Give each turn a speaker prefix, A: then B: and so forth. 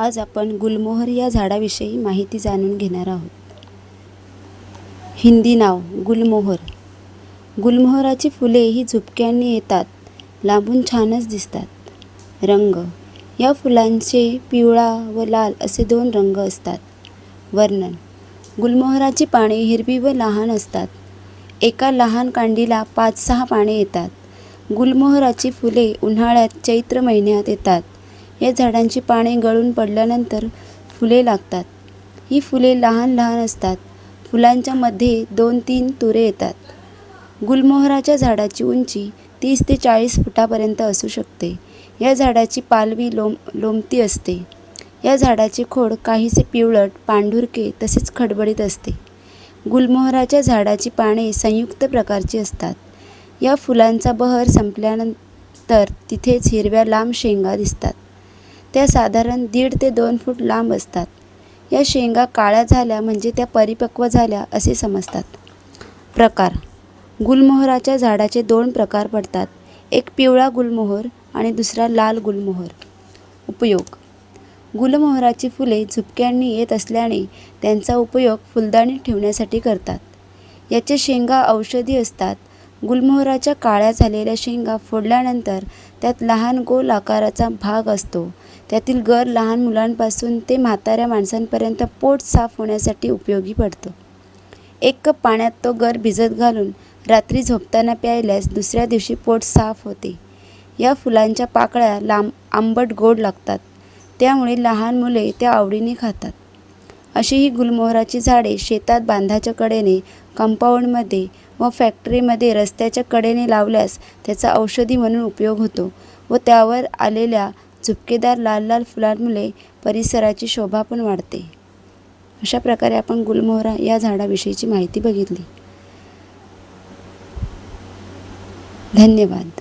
A: आज आपण गुलमोहर या झाडाविषयी माहिती जाणून घेणार आहोत. हिंदी नाव गुलमोहर. गुलमोहराची फुले ही झुपक्यांनी येतात लांबून छानच दिसतात. रंग. या फुलांचे पिवळा व लाल असे दोन रंग असतात. वर्णन. गुलमोहराची पाने हिरवी व लहान असतात. एका लहान कांडीला पाच सहा पाने येतात. गुलमोहराची फुले उन्हाळ्यात चैत्र महिन्यात येतात. या झाडांची पाने गळून पडल्यानंतर फुले लागतात. ही फुले लहान लहान असतात. फुलांच्या मध्ये दोन तीन तुरे येतात. गुलमोहराच्या झाडाची उंची तीस ते चाळीस फुटापर्यंत असू शकते. या झाडाची पालवी लोम लोंबती असते. या झाडाचे खोड काहीसे पिवळट पांढुरके तसेच खडबडीत असते. गुलमोहराच्या झाडाची पाने संयुक्त प्रकारची असतात. या फुलांचा बहर संपल्यानंतर तिथेच हिरव्या लांब शेंगा दिसतात. त्या साधारण दीड ते दोन फूट लांब असतात. या शेंगा काळ्या झाल्या म्हणजे त्या परिपक्व झाल्या असे समजतात. प्रकार. गुलमोहराच्या झाडाचे दोन प्रकार पडतात. एक पिवळा गुलमोहर आणि दुसरा लाल गुलमोहर. उपयोग. गुलमोहराची फुले झुपक्यांनी येत असल्याने त्यांचा उपयोग फुलदाणी ठेवण्यासाठी करतात. याचे शेंगा औषधी असतात. गुलमोहराच्या काळ्या झालेल्या शेंगा फोडल्यानंतर त्यात लहान गोल आकाराचा भाग असतो. त्यातील गर लहान मुलांपासून ते म्हाताऱ्या माणसांपर्यंत पोट साफ होण्यासाठी उपयोगी पडतो. एक कप पाण्यात तो गर भिजत घालून रात्री झोपताना प्यायल्यास दुसऱ्या दिवशी पोट साफ होते. या फुलांच्या पाकळ्या लांब आंबट गोड लागतात. त्यामुळे लहान मुले त्या आवडीने खातात. अशी ही गुलमोहराची झाडे शेतात बांधाच्या कडेने कंपाऊंडमध्ये व फॅक्टरीमध्ये रस्त्याच्या कडेने लावल्यास त्याचा औषधी म्हणून उपयोग होतो व त्यावर आलेल्या झुपकेदार लाल लाल फुलांमुळे परिसराची शोभा पण वाढते. अशा प्रकारे आपण गुलमोहरा या झाडाविषयीची माहिती बघितली. धन्यवाद.